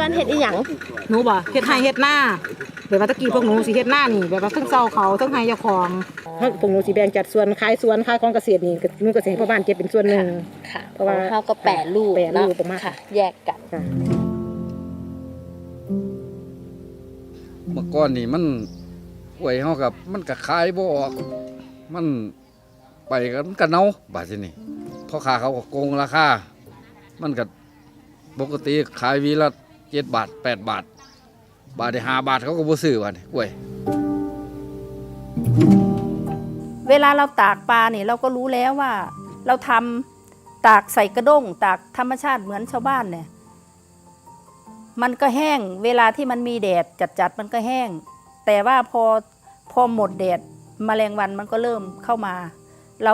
การเฮ็ดอีหยังหนูบ่เฮ็ดไห้เฮ็ดหน้าแบบว่าตะกี้พวกหนูสิเฮ็ดหน้านี่แบบว่าทั้งเซาเขาทั้งไห้เจ้าของพวกหนูสิแบ่งจัดส่วนขายสวนขายของเกษตรนี่หนูก็สิให้พ่อบ้านเก็บเป็นส่วนหนึงค่ะเพราะว่าของเขาก็แปดรูปแปรรูปเนาะประมาณค่ะ แยกกันค่ะเมื่อก่อนนี่มันกล้วยเฮากับมันก็ขายบ่ออกมันไปกันมันก็เน่าบาดทีนี้พ่อค้าเขาก็โกงราคามันก็ปกติขายวีละ 7บาท8บาท บาทได้5บาทเขาก็บ่ซื้อว่านี่กล้วยเวลาเราตากปลาเนี่ยเราก็รู้แล้วว่า เราทำตากใส่กระด้ง ตากธรรมชาติเหมือนชาวบ้านเนี่ย มันก็แห้งเวลาที่มันมีแดดจัดๆมันก็แห้ง แต่ว่าพอพอหมดแดดมแมลงวันมันก็เริ่มเข้ามา เรา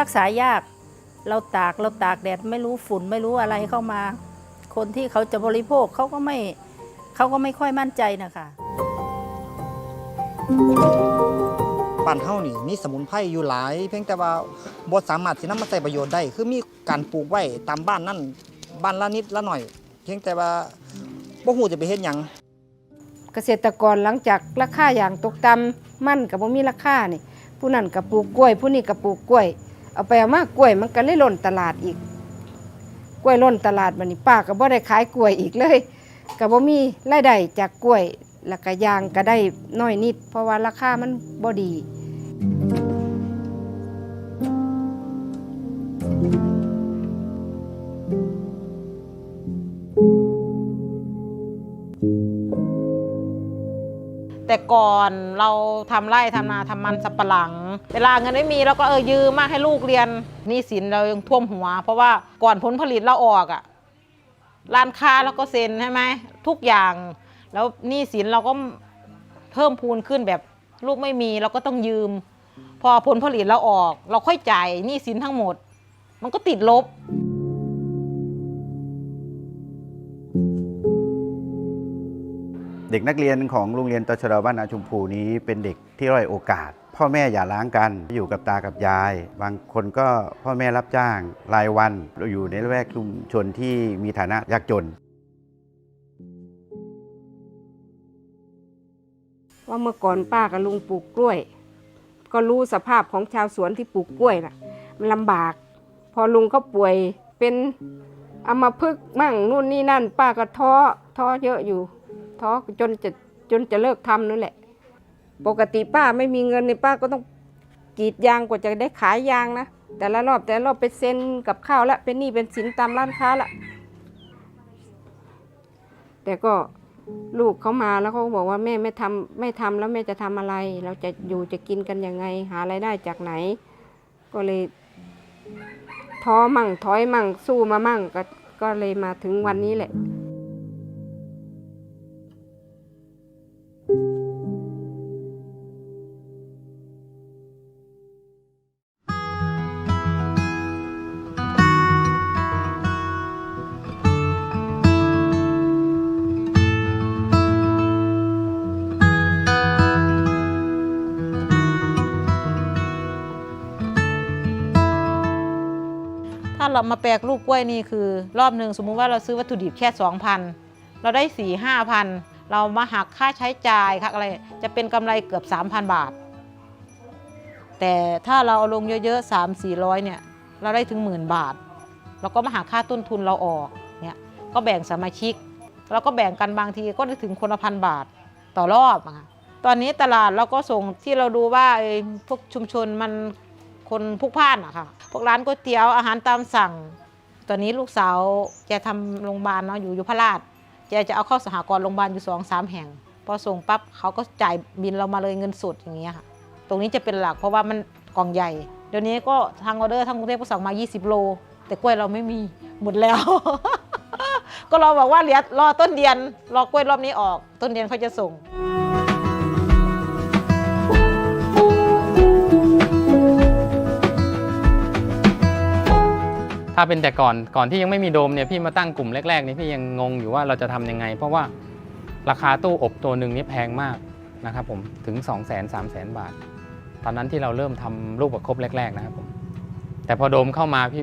รักษายาก เราตากเราตากแดดไม่รู้ฝุ่นไม่รู้อะไรเข้ามา คนที่เขาจะบริโภคเขาก็ไม่เขาก็ไม่ค่อยมั่นใจนะคะบ้านเฮานี่มีสมุนไพรอยู่หลาย เพียงแต่ว่าบ่สามารถสินำมาใช้ประโยชน์ได้ คือมีการปลูกไว้ตามบ้านนั่นบ้านละนิดละหน่อย เพียงแต่ว่าบ่ฮู้จะไปเฮ็ดหยังเกษตรกรหลังจากราคาอย่างตกต่ำมันกับบ่มีราคานี่ผู้นั้นก็ปลูกกล้วย ผู้นี้ก็ปลูกกล้วย เอาไปเอามากล้วยมันก็เลยล้นตลาดอีก กล้วยล้นตลาดบันนี้ป้าก็บ่ได้ขายกล้วยอีกเลยก็บ่มีรายได้จากกล้วยแล้วก็ยางก็ได้น้อยนิด เพราะว่าราคามันบ่ดี แต่ก่อนเราทำไร่ทำนาทำมันสับปะหลัง เวลาเงินไม่มีเราก็เออยืมมาให้ลูกเรียนหนี่สินเรายังท่วมหัว เพราะว่าก่อนผลผลิตเราออกอะร้านค้าเราก็เซ็นใช่ไหมทุกอย่าง แล้วหนี้สินเราก็เพิ่มพูนขึ้นแบบลูกไม่มีเราก็ต้องยืม พอผลผลิตเราออก เราค่อยจ่ายหนี้สินทั้งหมด มันก็ติดลบ เด็กนักเรียนของโรงเรียนตชดบ้านนาชุมพูนี้เป็นเด็กที่ด้อยโอกาส พ่อแม่อย่าล้างกันอยู่กับตากับยาย บางคนก็พ่อแม่รับจ้างรายวันเราอยู่ในละแวกชุมชนที่มีฐานะยากจน ว่าเมื่อก่อนป้ากับลุงปลูกกล้วย ก็รู้สภาพของชาวสวนที่ปลูกกล้วยน่ะ มันลำบาก พอลุงเขาป่วยเป็นอัมาพฤกมั่งนู่นนี่นั่น ป้าก็ท้อท้อเยอะอยู่ ท้อจนจะจนจะเลิกทำนั่นแหละ ปกติป้าไม่มีเงินในป้าก็ต้องกรีดยางกว่าจะได้ขายยางนะแต่ละรอบแต่ละรอบไปเซ็นกับข้าวละเป็นหนี้เป็นสินตามร้านค้าละแต่ก็ลูกเขามาแล้วเขาบอกว่าแม่ไม่ทำไม่ทำแล้วแม่จะทำอะไร เราจะอยู่จะกินกันยังไง หาไรายได้จากไหน ก็เลยท้อมั่งถอยมั่งสู้มามั่งก็ก็เลยมาถึงวันนี้แหละ เรามาแปลกรูปกล้วยนี่คือ รอบหนึ่งสมมุติว่าเราซื้อวัตถุดิบแค่ 2,000 เราได้4 5,000เรามาหักค่าใช้จ่ายค่าอะไรจะเป็นกำไรเกือบ 3,000 บาท แต่ถ้าเราเอาลงเยอะๆ 3 400เนี่ยเราได้ถึงหมื่นบาท เราก็มาหักค่าต้นทุนเราออกเนี่ยก็แบ่งสมาชิกแล้วก็แบ่งกันบางทีก็ได้ถึงคนละพันบาทต่อรอบอะตอนนี้ตลาดเราก็ส่งที่เราดูว่าพวกชุมชนมัน คนพลุกพล่านอะค่ะ พวกร้านก๋วยเตี๋ยวอาหารตามสั่ง ตอนนี้ลูกสาวแกทำโรงพยาบาลเนาะอยู่ยุพราชแกจะเอาเข้าสหกรณ์โรงพยาบาลอยู่สองสามแห่ง พอส่งปั๊บเขาก็จ่ายบินเรามาเลยเงินสดอย่างเงี้ยค่ะ ตรงนี้จะเป็นหลักเพราะว่ามันกล่องใหญ่ เดี๋ยวนี้ก็ทางออเดอร์ทางกรุงเทพก็สั่งมา 20 โล แต่กล้วยเราไม่มีหมดแล้ว ก็รอบอกว่าเหลือรอต้นเดือนรอกล้วยรอบนี้ออก ต้นเดือนเขาจะส่ง ถ้าเป็นแต่ก่อนก่อนที่ยังไม่มีโดมเนี่ยพี่มาตั้งกลุ่มแรกๆนี่พี่ยังงงอยู่ว่าเราจะทำยังไง เพราะว่าราคาตู้อบตัวหนึ่งนี่แพงมากนะครับผมถึง 2 0 0 0 0 0 3 0 0 0 0 บาท ตอนนั้นที่เราเริ่มทำลูกประคบแรก ๆ นะครับผมแต่พอโดมเข้ามาพี่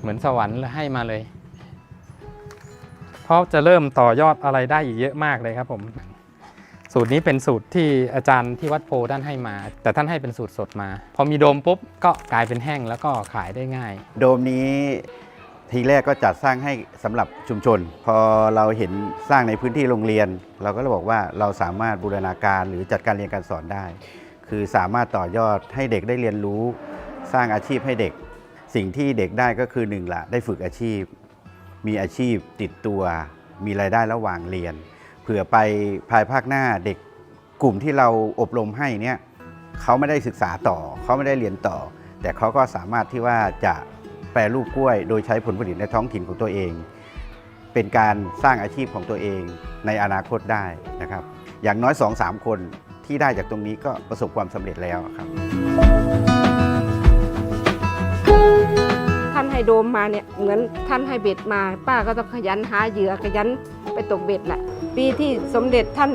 เหมือนสวรรค์ให้มาเลย เพราะจะเริ่มต่อยอดอะไรได้อีกเยอะมากเลยครับผม สูตรนี้เป็นสูตรที่อาจารย์ที่วัดโพท่านให้มา แต่ท่านให้เป็นสูตรสดมา พอมีโดมปุ๊บก็กลายเป็นแห้งแล้วก็ขายได้ง่าย โดมนี้ทีแรกก็จัดสร้างให้สำหรับชุมชน พอเราเห็นสร้างในพื้นที่โรงเรียน เราก็เลยบอกว่าเราสามารถบูรณาการหรือจัดการเรียนการสอนได้ คือสามารถต่อยอดให้เด็กได้เรียนรู้ สร้างอาชีพให้เด็ก สิ่งที่เด็กได้ก็คือหนึ่งละได้ฝึกอาชีพ มีอาชีพติดตัว มีรายได้ระหว่างเรียน ผื่อไปภายภาคหน้าเด็กกลุ่มที่เราอบรมให้เนี่ยเขาไม่ได้ศึกษาต่อ เขาไม่ได้เรียนต่อ แต่เขาก็สามารถที่ว่าจะแปรรูปกล้วย โดยใช้ผลผลิตในท้องถิ่นของตัวเอง เป็นการสร้างอาชีพของตัวเองในอนาคตได้นะครับ อย่างน้อย 2-3 คนที่ได้จากตรงนี้ก็ประสบความสำเร็จแล้วครับท่านให้โดมมาเนี่ยเหมือนท่านให้เบ็ดมา ป้าก็ต้องขยันหาเหยื่อขยันไปตกเบ็ดแหละ ปีที่สมเด็จท่าน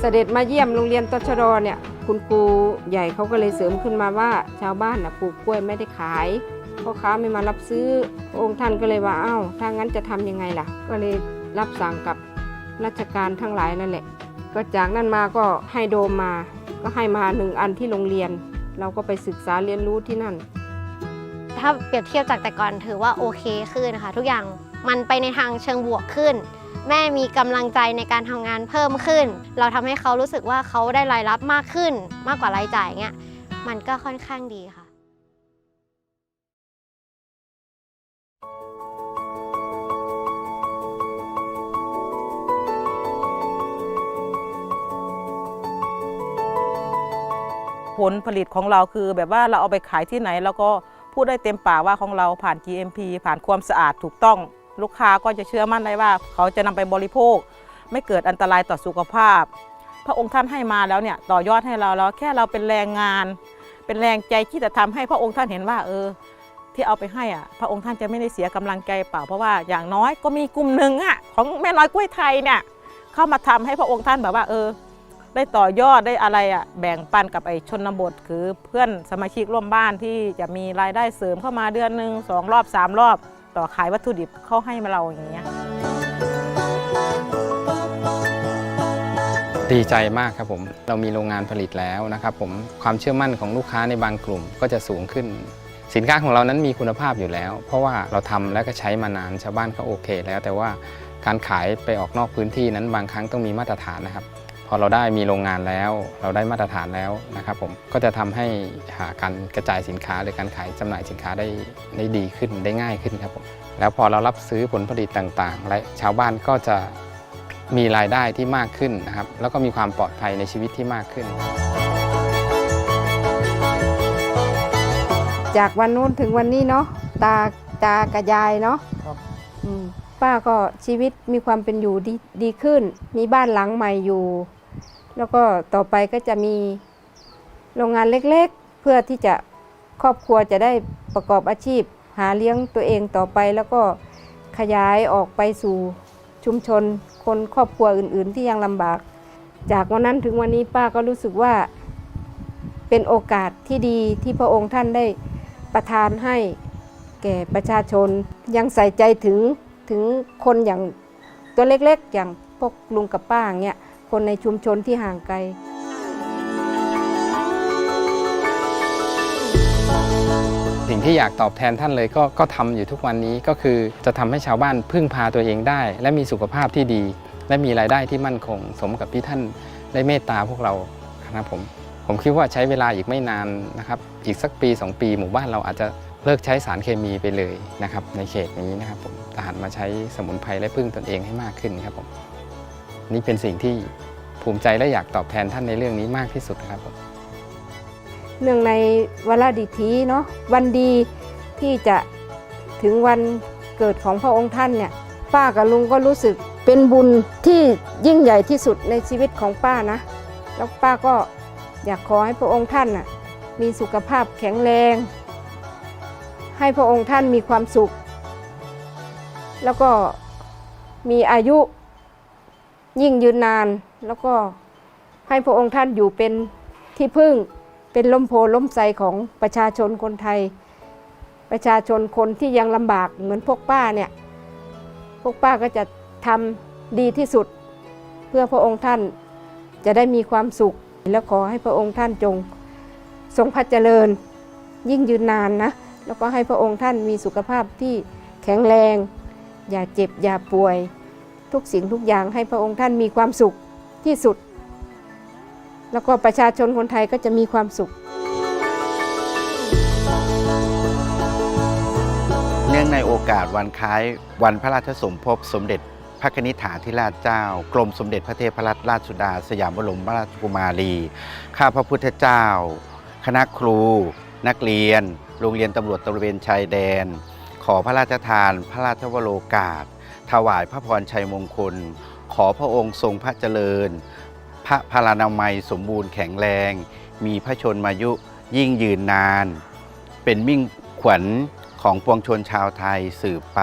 เสด็จมาเยี่ยมโรงเรียนตชดเนี่ย คุณครูใหญ่เขาก็เลยเสริมขึ้นมาว่า ชาวบ้านนะปลูกกล้วยไม่ได้ขายพ่อค้าไม่มารับซื้อองค์ท่านก็เลยว่าอ้าวถ้างั้นจะทำยังไงล่ะ ก็เลยรับสั่งกับราชการทั้งหลายนั่นแหละ ก็จากนั้นมาก็ให้โดมมา ก็ให้มาหนึ่งอันที่โรงเรียน เราก็ไปศึกษาเรียนรู้ที่นั่น ถ้าเปรียบเทียบจากแต่ก่อนถือว่าโอเคขึ้นนะคะ ทุกอย่างมันไปในทางเชิงบวกขึ้น แม่มีกำลังใจในการทำงานเพิ่มขึ้น เราทำให้เขารู้สึกว่าเขาได้รายรับมากขึ้น มากกว่ารายจ่ายเงี้ยมันก็ค่อนข้างดีค่ะผลผลิตของเราคือแบบว่าเราเอาไปขายที่ไหน แล้วก็พูดได้เต็มปากว่าของเราผ่าน GMP ผ่านความสะอาดถูกต้อง ลูกค้าก็จะเชื่อมั่นได้ว่า เขาจะนำไปบริโภค ไม่เกิดอันตรายต่อสุขภาพ พระองค์ท่านให้มาแล้วเนี่ยต่อยอดให้เราแล้วแค่เราเป็นแรงงาน เป็นแรงใจที่จะทำให้พระองค์ท่านเห็นว่า เออ ที่เอาไปให้อะ พระองค์ท่านจะไม่ได้เสียกำลังใจเปล่าเพราะว่าอย่างน้อยก็มีกลุ่มหนึ่งอะของแม่น้อยกล้วยไทยเนี่ยเข้ามาทำให้พระองค์ท่านแบบว่า เออ ได้ต่อยอดได้อะไรอะแบ่งปันกับไอ้ชนบทคือเพื่อนสมาชิกร่วมบ้านที่จะมีรายได้เสริมเข้ามาเดือนหนึ่งสองรอบสามรอบ ต่อขายวัตถุดิบเขาให้มาเราอย่างเงี้ยดีใจมากครับผมเรามีโรงงานผลิตแล้วนะครับผมความเชื่อมั่นของลูกค้าในบางกลุ่มก็จะสูงขึ้น สินค้าของเรานั้นมีคุณภาพอยู่แล้ว เพราะว่าเราทำแล้วก็ใช้มานานชาวบ้านก็โอเค แล้วแต่ว่าการขายไปออกนอกพื้นที่นั้นบางครั้งต้องมีมาตรฐานนะครับ อเราได้มีโรงงานแล้ว เราได้มาตรฐานแล้วนะครับผมก็จะทำให้หาการกระจายสินค้าหรือการขายจำหน่ายสินค้าได้ได้ดีขึ้นได้ง่ายขึ้นครับผมแล้วพอเรารับซื้อผลผลิตต่างๆ และชาวบ้านก็จะมีรายได้ที่มากขึ้นนะครับ แล้วก็มีความปลอดภัยในชีวิตที่มากขึ้น จากวันนู้นถึงวันนี้เนาะตาตากับยายเนาะครับอืมป้าก็ชีวิตมีความเป็นอยู่ดีดีขึ้น มีบ้านหลังใหม่อยู่ แล้วก็ต่อไปก็จะมีโรงงานเล็กๆ เพื่อที่จะครอบครัวจะได้ประกอบอาชีพ หาเลี้ยงตัวเองต่อไป แล้วก็ขยายออกไปสู่ชุมชน คนครอบครัวอื่น ๆ ที่ยังลำบาก จากวันนั้นถึงวันนี้ป้าก็รู้สึกว่าเป็นโอกาสที่ดีที่พระองค์ท่านได้ประทานให้แก่ประชาชน ยังใส่ใจถึงถึงคนอย่างตัวเล็กๆ อย่างพวกลุงกับป้าอย่างเงี้ย คนในชุมชนที่ห่างไกลสิ่งที่อยากตอบแทนท่านเลยก็ก็ทำอยู่ทุกวันนี้ก็คือจะทำให้ชาวบ้านพึ่งพาตัวเองได้ และมีสุขภาพที่ดี และมีรายได้ที่มั่นคง สมกับที่ท่านได้เมตตาพวกเราครับผมผมคิดว่าใช้เวลาอีกไม่นานนะครับ อีกสักปี 2 ปี หมู่บ้านเราอาจจะเลิกใช้สารเคมีไปเลยนะครับ ในเขตนี้นะครับผมแต่หันมาใช้สมุนไพรและพึ่งตนเองให้มากขึ้นครับผม นี่เป็นสิ่งที่ภูมิใจและอยากตอบแทนท่านในเรื่องนี้มากที่สุดครับผมเนื่องในวลาดิถีเนาะวันดีที่จะถึงวันเกิดของพระองค์ท่านเนี่ยป้ากับลุงก็รู้สึกเป็นบุญที่ยิ่งใหญ่ที่สุดในชีวิตของป้านะ แล้วป้าก็อยากขอให้พระองค์ท่านน่ะมีสุขภาพแข็งแรง ให้พระองค์ท่านมีความสุข แล้วก็มีอายุ ยิ่งยืนนานแล้วก็ให้พระองค์ท่านอยู่เป็นที่พึ่งเป็นล้มโพล้มไทรของประชาชนคนไทย ประชาชนคนที่ยังลำบากเหมือนพวกป้าเนี่ยพวกป้าก็จะทำดีที่สุด เพื่อพระองค์ท่านจะได้มีความสุข และขอให้พระองค์ท่านจง ทรงพระเจริญ ยิ่งยืนนานนะ แล้วก็ให้พระองค์ท่านมีสุขภาพที่แข็งแรง อย่าเจ็บอย่าป่วย ทุกสิ่งทุกอย่างให้พระองค์ท่านมีความสุขที่สุด แล้วก็ประชาชนคนไทยก็จะมีความสุข เนื่องในโอกาสวันคล้ายวันพระราชสมภพสมเด็จพระนิษฐาธิราชเจ้า กรมสมเด็จพระเทพรัตนราชสุดา สยามบรมราชกุมารี ข้าพระพุทธเจ้า คณะครู นักเรียน โรงเรียนตำรวจตระเวนชายแดน ขอพระราชทาน พระราชวโรกาส ถวายพระพรชัยมงคล ขอพระองค์ทรงพระเจริญ พระพลานามัยสมบูรณ์แข็งแรง มีพระชนมายุยิ่งยืนนาน เป็นมิ่งขวัญของปวงชนชาวไทยสืบไป